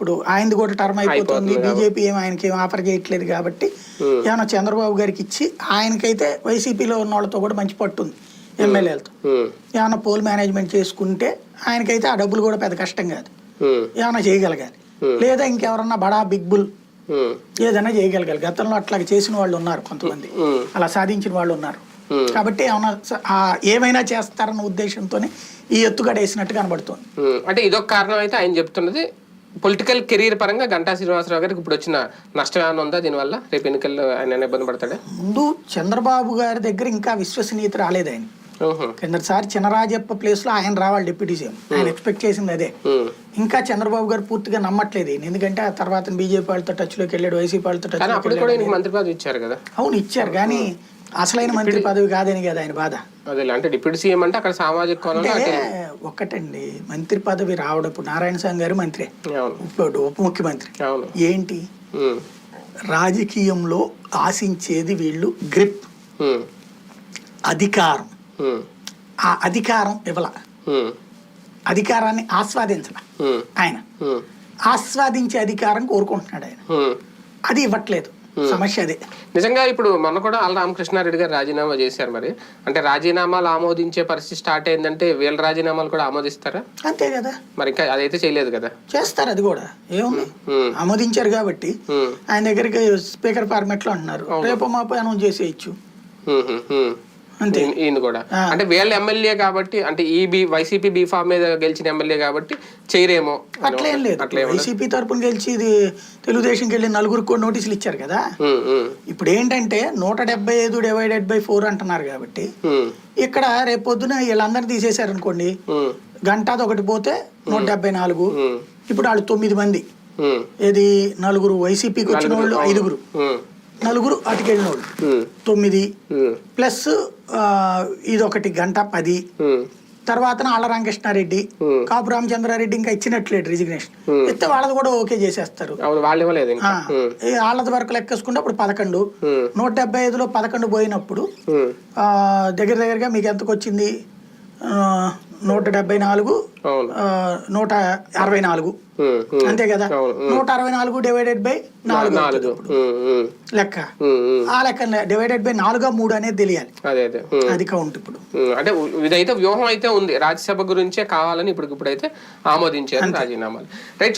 ఇప్పుడు ఆయనది కూడా టర్మ్ అయిపోతుంది. బీజేపీ ఏం ఆయనకి ఏం ఆఫర్ చేయట్లేదు కాబట్టి ఏమన్నా చంద్రబాబు గారికి ఇచ్చి ఆయనకైతే వైసీపీలో ఉన్న వాళ్ళతో కూడా మంచి పట్టు ఉంది ఎమ్మెల్యేలతో. ఏమన్నా పోల్ మేనేజ్మెంట్ చేసుకుంటే ఆయనకైతే ఆ డబ్బులు కూడా పెద్ద కష్టం కాదు. ఏమన్నా చేయగలగాలి. లేదా ఇంకెవరన్నా బడా బిగ్ బుల్ ఏదైనా చేయగలగాలి. గతంలో అట్లా చేసిన వాళ్ళు ఉన్నారు కొంతమంది. అలా సాధించిన వాళ్ళు ఉన్నారు. కాబట్టి ఆ ఏమైనా చేస్తారన్న ఉద్దేశంతోనే ఈ ఎత్తుగడ వేసినట్టు కనబడుతుంది. అంటే ఇదొక కారణం అయితే ఆయన చెప్తున్నది పొలిటికల్ కెరీర్ పరంగా గంటా శ్రీనివాసరావు గారికి ఇప్పుడు వచ్చిన నష్టం ఏమైనా ఉందా? దీనివల్ల రేపు ఎన్నికల్లో ఆయన ఇబ్బంది పడతాడా? ముందు చంద్రబాబు గారి దగ్గర ఇంకా విశ్వసనీయత రాలేదు ఆయన. కిందసారి చినరాజప్ప ప్లేస్లో ఆయన రావాలి డిప్యూటీ సీఎం. ఆయన ఎక్స్పెక్ట్ చేసింది అదే. ఇంకా చంద్రబాబు గారు పూర్తిగా నమ్మట్లేదు. ఎందుకంటే ఆ తర్వాత బీజేపీ వాళ్ళతో టచ్లోకి వెళ్ళాడు వైసీపీ వాళ్ళతో మంత్రి పదవి ఇచ్చారు కదా. అవును ఇచ్చారు. కానీ అసలైన మంత్రి పదవి కాదని కదా ఆయన బాధ. అదే అంటే డిప్యూటీ సీఎం అంటే అక్కడ సామాజిక కోణంలో అంటే అటు- ఒక్కటండి మంత్రి పదవి రావడం ఇప్పుడు నారాయణ స్వామి గారు మంత్రి ఇప్పుడు ఉప ముఖ్యమంత్రి. ఏంటి? రాజకీయంలో ఆశించేది వీళ్ళు గ్రిప్ అధికారం. ఆ అధికారం ఇవ్వల అధికారాన్ని ఆస్వాదించల. ఉమ్, ఆయన. ఆస్వాదించే అధికారం కోరుకుంటున్నాడు ఆయన. అది ఇవ్వట్లేదు. సమస్య అదే. నిజంగా ఇప్పుడు మొన్న కూడా ఆల్ రామకృష్ణారెడ్డి గారు రాజీనామా చేశారు మరి. అంటే రాజీనామాలు ఆమోదించే పరిస్థితి స్టార్ట్ అయిందంటే వీళ్ళ రాజీనామాలు కూడా ఆమోదిస్తారా? అంతే కదా. మరి ఇంకా అదైతే చేయలేదు కదా. చేస్తారు అది కూడా. ఏముంది? ఆమోదించారు కాబట్టి ఆయన దగ్గరికి స్పీకర్ ఫార్మెట్లో అంటున్నారు రేపు మాపు అనౌన్స్ చేసేయచ్చు. అంతే. ఈయన- కూడా. అంటే వీళ్ళ ఎమ్మెల్యే కాబట్టి అంటే ఈ బి వైసీపీ బీఫామ్ మీద గెలిచిన ఎమ్మెల్యే కాబట్టి చేయరేమో. అట్లేం లేదు. అట్లే వైసీపీ తరపున గెలిచి ఇది తెలుగుదేశంకి వెళ్ళి నలుగురికి కూడా నోటీసులు ఇచ్చారు కదా. ఇప్పుడు ఏంటంటే నూట డెబ్బై ఐదు డివైడెడ్ బై ఫోర్ అంటున్నారు కాబట్టి ఇక్కడ రేపు పొద్దున వీళ్ళందరినీ తీసేశారు అనుకోండి. గంటది ఒకటి పోతే నూట డెబ్బై నాలుగు. ఇప్పుడు వాళ్ళు తొమ్మిది మంది. ఏది? నలుగురు వైసీపీకి వచ్చిన వాళ్ళు ఐదుగురు. నలుగురు అటుకెళ్ళిన వాళ్ళు తొమ్మిది. ప్లస్ ఇదొకటి గంట పది. తర్వాత ఆళ్ళ రామకృష్ణారెడ్డి. కాపు రామచంద్రారెడ్డి ఇంకా ఇచ్చినట్లేదు రిజిగ్నేషన్. ఇస్తే వాళ్ళది కూడా ఓకే చేసేస్తారు. వాళ్ళది వరకు లెక్కేసుకుంటే అప్పుడు పదకొండు. నూట డెబ్బై ఐదులో పదకొండు పోయినప్పుడు దగ్గర దగ్గరగా మీకు ఎంతకు వచ్చింది నూట డెబ్బై నాలుగు నూట అరవై నాలుగు. అంతే కదా? నూట అరవై నాలుగు డివైడెడ్ బై నాలుగు లెక్క. ఆ లెక్క డివైడెడ్ బై నాలుగా మూడు అనేది తెలియాలి. అదే అదే. ఉమ్. అది కౌంట్ ఇప్పుడు. అంటే ఇదైతే వ్యూహం అయితే ఉంది. రాజ్యసభ గురించే కావాలని ఇప్పుడు ఇప్పుడైతే ఆమోదించారు రాజీనామాలు. రైట్